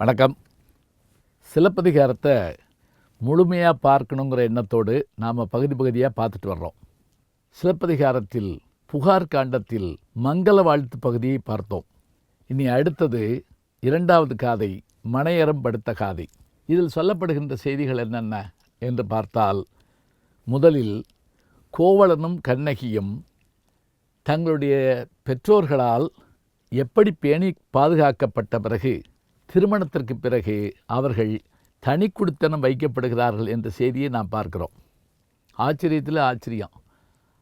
வணக்கம். சிலப்பதிகாரத்தை முழுமையாக பார்க்கணுங்கிற எண்ணத்தோடு நாம் பகுதி பகுதியாக பார்த்துட்டு வர்றோம். சிலப்பதிகாரத்தில் புகார் காண்டத்தில் மங்கள வாழ்த்து பகுதியை பார்த்தோம். இனி அடுத்தது இரண்டாவது காதை மனையறம் படுத்த காதை. இதில் சொல்லப்படுகின்ற செய்திகள் என்னென்ன என்று பார்த்தால் முதலில் கோவலனும் கண்ணகியும் தங்களுடைய பெற்றோர்களால் எப்படி பேணி பாதுகாக்கப்பட்ட பிறகு திருமணத்திற்கு பிறகு அவர்கள் தனி குடித்தனம் வைக்கப்படுகிறார்கள் என்ற செய்தியை நாம் பார்க்கிறோம். ஆச்சரியத்தில் ஆச்சரியம்.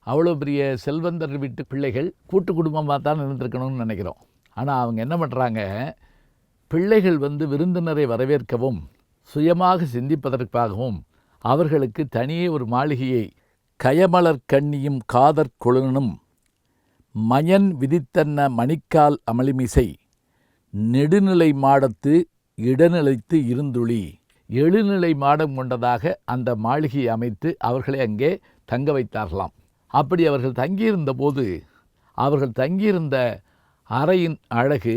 அவ்வளோ பெரிய செல்வந்தர் வீட்டு பிள்ளைகள் கூட்டு குடும்பமாக தான் இருந்திருக்கணும்னு நினைக்கிறோம். ஆனால் அவங்க என்ன பண்ணுறாங்க பிள்ளைகள் வந்து விருந்தினரை வரவேற்கவும் சுயமாக சிந்திப்பதற்காகவும் அவர்களுக்கு தனியே ஒரு மாளிகையை கயமலர் கண்ணியும் காதற் கொழுனும் மயன் விதித்தன்ன மணிக்கால் அமளிமிசை நெடுநிலை மாடத்து இடநிலைத்து இருந்துளி. எழுநிலை மாடம் கொண்டதாக அந்த மாளிகையை அமைத்து அவர்களை அங்கே தங்க வைத்தார்களாம். அப்படி அவர்கள் தங்கியிருந்த போது அவர்கள் தங்கியிருந்த அறையின் அழகு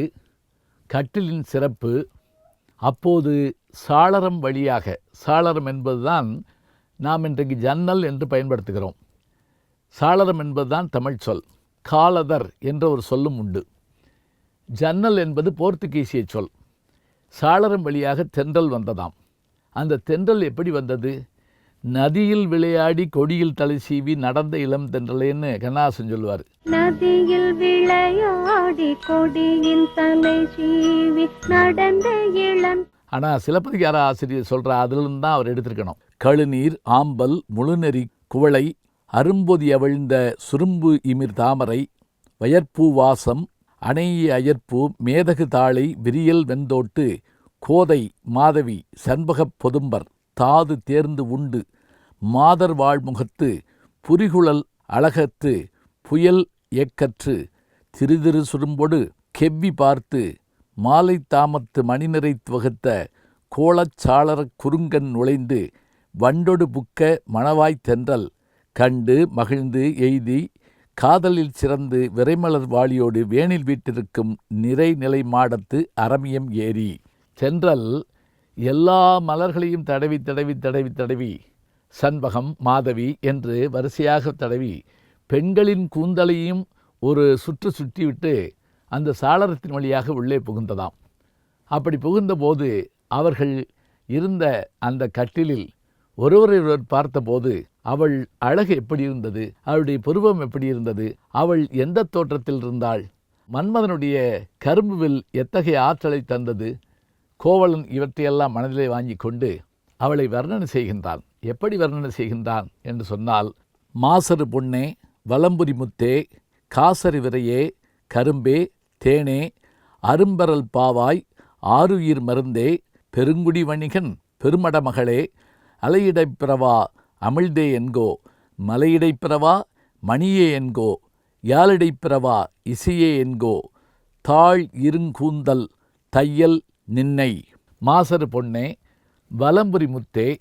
கட்டிலின் சிறப்பு அப்போது சாளரம் வழியாக சாளரம் என்பதுதான் நாம் இன்றைக்கு ஜன்னல் என்று பயன்படுத்துகிறோம். சாளரம் என்பதுதான் தமிழ் சொல் காலதர் என்ற ஒரு சொல்லும் உண்டு. ஜன்னல் என்பது போர்த்துகீசிய சொல். சாளரம் வழியாக தென்றல் வந்ததாம். அந்த தென்றல் எப்படி வந்தது? நதியில் விளையாடி கொடியில் தலை சீவி நடந்த இளம் தென்றலேன்னு கண்ணாசன் சொல்லுவார். நதியில் விளையாடி கொடியின் தலை சீவி நடந்த இளம் ஆனால் சிலப்பதிகார ஆசிரியர் சொல்கிற அதிலிருந்து தான் அவர் எடுத்திருக்கணும். கழுநீர் ஆம்பல் முழுநெறி குவளை அரும்பொதி அவிழ்ந்த சுரும்பு இமிர் தாமரை வயற்பூ அணை அணைய மேதகு தாளை விரியல் வெந்தோட்டு கோதை மாதவி சண்பகப் பொதும்பர் தாது தேர்ந்து உண்டு மாதர் வாழ்முகத்து புரிகுழல் அழகத்து புயல் எக்கற்று திருதிரு சுரும்பொடு கெவ்வி பார்த்து மாலை தாமத்து மணிநிறை துவகத்த கோலச்சாளரக் குறுங்கன் நுழைந்து வண்டொடு புக்க மணவாய்த் தென்றல் கண்டு மகிழ்ந்து எய்தி காதலில் சிறந்து விரைமலர் வாளியோடு வேனில் வீட்டிருக்கும் நிறைநிலை மாடத்து அரமியம் ஏரி சென்றல் எல்லா மலர்களையும் தடவி தடவி தடவி தடவி சண்பகம் மாதவி என்று வரிசையாக தடவி பெண்களின் கூந்தலையும் ஒரு சுற்று சுற்றிவிட்டு அந்த சாளரத்தின் வழியாக உள்ளே புகுந்ததாம். அப்படி புகுந்தபோது அவர்கள் இருந்த அந்த கட்டிலில் ஒருவரை ஒருவர் பார்த்தபோது அவள் அழகு எப்படி இருந்தது அவளுடைய புருவம் எப்படி இருந்தது அவள் எந்த தோற்றத்தில் இருந்தாள் மன்மதனுடைய கரும்புவில் எத்தகைய ஆற்றலை தந்தது? கோவலன் இவற்றையெல்லாம் மனதிலே வாங்கி கொண்டு அவளை வர்ணனை செய்கின்றான். எப்படி வர்ணனை செய்கின்றான் என்று சொன்னால் மாசரு பொன்னே வலம்புரி முத்தே காசரி விரையே கரும்பே தேனே அரும்பரல் பாவாய் ஆருயிர் மருந்தே பெருங்குடி வணிகன் பெருமடமகளே அலையிடைப்பிறவா அமிழ்தே என்கோ மலையிடைப்பிறவா மணியே என்கோ யாழிடைப்பிறவா இசையே என்கோ தாழ் இருங்கூந்தல் தையல் நின்னை. மாசரு பொன்னே வலம்புரி முத்தே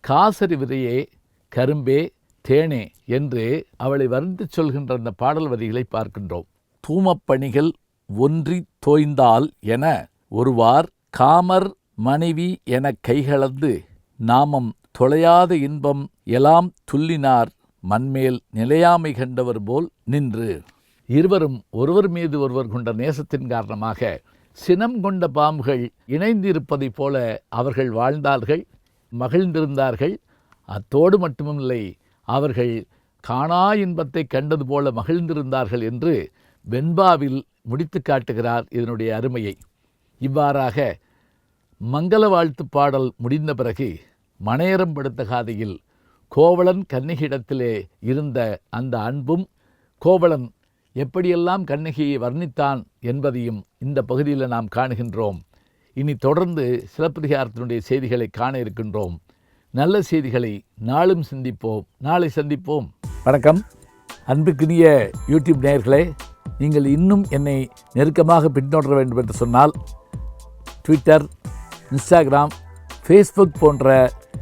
காசரி விரையே கரும்பே தேனே என்று அவளை வருந்து சொல்கின்ற அந்த பாடல் வரிகளை பார்க்கின்றோம். தூமப்பணிகள் ஒன்றி தோய்ந்தால் என ஒருவார் காமர் மனைவி எனக் கைகளந்து நாமம் தொலையாத இன்பம் எலாம் துள்ளினார் மண்மேல் நிலையாமை கண்டவர் போல் நின்று. இருவரும் ஒருவர் மீது ஒருவர் கொண்ட நேசத்தின் காரணமாக சினம் கொண்ட பாம்புகள் இணைந்திருப்பதைப் போல அவர்கள் வாழ்ந்தார்கள் மகிழ்ந்திருந்தார்கள். அத்தோடு மட்டுமில்லை அவர்கள் காணா இன்பத்தை கண்டது போல மகிழ்ந்திருந்தார்கள் என்று வெண்பாவில் முடித்து காட்டுகிறார் இதனுடைய அருமையை. இவ்வாறாக மங்கள வாழ்த்து பாடல் முடிந்த பிறகு மனையரம் படுத்த காதையில் கோவலன் கண்ணகியிடத்திலே இருந்த அந்த அன்பும் கோவலன் எப்படியெல்லாம் கண்ணகியை வர்ணித்தான் என்பதையும் இந்த பகுதியில் நாம் காணுகின்றோம். இனி தொடர்ந்து சிலப்பதிகாரத்தினுடைய செய்திகளை காண இருக்கின்றோம். நல்ல செய்திகளை நாளும் சிந்திப்போம். நாளை சந்திப்போம். வணக்கம். அன்புக்குரிய யூடியூப் நேயர்களே நீங்கள் இன்னும் என்னை நெருக்கமாக பின்தொடர வேண்டும் என்று சொன்னால் ட்விட்டர் இன்ஸ்டாகிராம் ஃபேஸ்புக் போன்ற